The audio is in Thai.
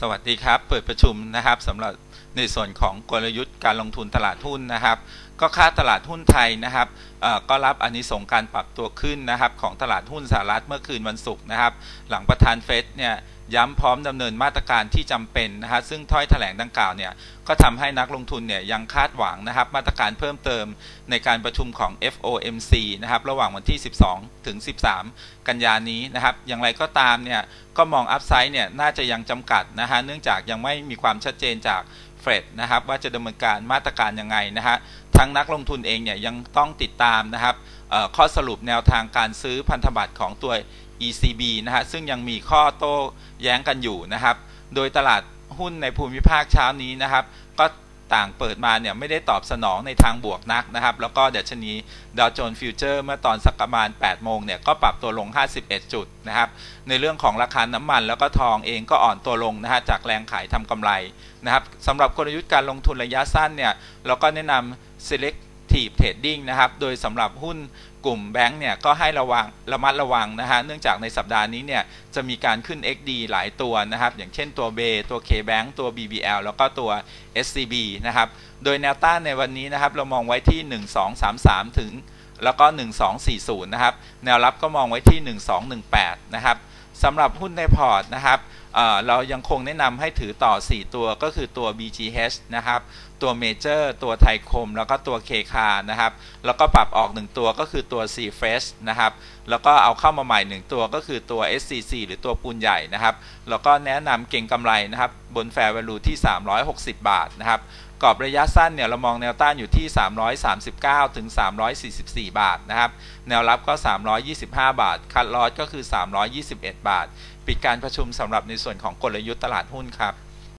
สวัสดีครับ เปิดประชุมนะครับสำหรับ ในส่วนของกลยุทธ์การลงทุนตลาดหุ้นนะครับ ก็ค่าตลาดหุ้นไทยนะครับก็รับอานิสงการปรับตัวขึ้นนะครับ ของตลาดหุ้นสหรัฐเมื่อคืนวันศุกร์นะครับ หลังประธานเฟดเนี่ยย้ำพร้อมดำเนินมาตรการที่จำเป็นนะฮะซึ่งถ้อยแถลงดังกล่าวเนี่ยก็ทำให้นักลงทุนเนี่ยยังคาดหวังนะครับ มาตรการเพิ่มเติมในการประชุมของ FOMC นะครับ ระหว่างวันที่ 12 ถึง 13 กันยานี้นะครับ อย่างไรก็ตามเนี่ยก็มองอัพไซด์เนี่ยน่าจะยังจำกัดนะฮะเนื่องจากยังไม่มีความชัดเจนจาก เฟดนะครับว่าจะดำเนินการมาตรการยังไงนะฮะทั้งนักลงทุนเองเนี่ยยังต้องติดตามนะครับข้อสรุปแนวทางการซื้อพันธบัตรของตัว ECB นะฮะซึ่งยังมีข้อโต้แย้งกันอยู่นะครับ โดยตลาดหุ้นในภูมิภาคเช้านี้นะครับ ก็ ต่างเปิดมาเนี่ยไม่ได้ตอบสนองในทางบวกนักนะครับ แล้วก็เดัชนีดาวโจนส์ฟิวเจอร์เมื่อตอนสักประมาณ 8 โมงเนี่ยก็ปรับตัวลง 51 จุดนะครับ ในเรื่องของราคาน้ำมันแล้วก็ทองเองก็อ่อนตัวลงนะฮะจากแรงขายทำกำไรนะครับสำหรับกลยุทธ์การลงทุนระยะสั้นเนี่ยเราก็แนะนำ selective trading นะครับ โดยสำหรับหุ้นกลุ่มแบงก์เนี่ยก็ให้ระวังระมัดระวังนะฮะ เนื่องจากในสัปดาห์นี้เนี่ยจะมีการขึ้น XD หลายตัวนะครับ อย่างเช่นตัว B ตัว KBank ตัว BBL แล้วก็ตัว SCB นะครับ โดยแนวต้านในวันนี้นะครับ เรามองไว้ที่ 1233 ถึง แล้วก็ 1240 นะครับ แนวรับก็มองไว้ที่ 1218 นะครับสำหรับหุ้นในพอร์ตนะครับ เรายังคงแนะนำให้ถือต่อ 4 ตัวก็คือตัว BGH นะครับ ตัวเมเจอร์ตัวไทยคม แล้วก็ตัวเคคานะครับ แล้วก็ปรับออก 1 ตัวก็คือตัว C Fresh นะครับ แล้วก็เอาเข้ามาใหม่ 1 ตัวก็คือตัว SCC หรือตัวปูนใหญ่นะครับ แล้วก็แนะนำเก่งกำไรนะครับ บน Fair Value ที่ 360 บาทนะครับกรอบระยะสั้นเนี่ยเรามองแนวต้านอยู่ที่ 339 ถึง 344 บาทนะครับ แนวรับก็ 325 บาท คัดลอสก็คือ 321 บาท ปิดการประชุมสำหรับในส่วนของกลยุทธ์ตลาดหุ้นครับ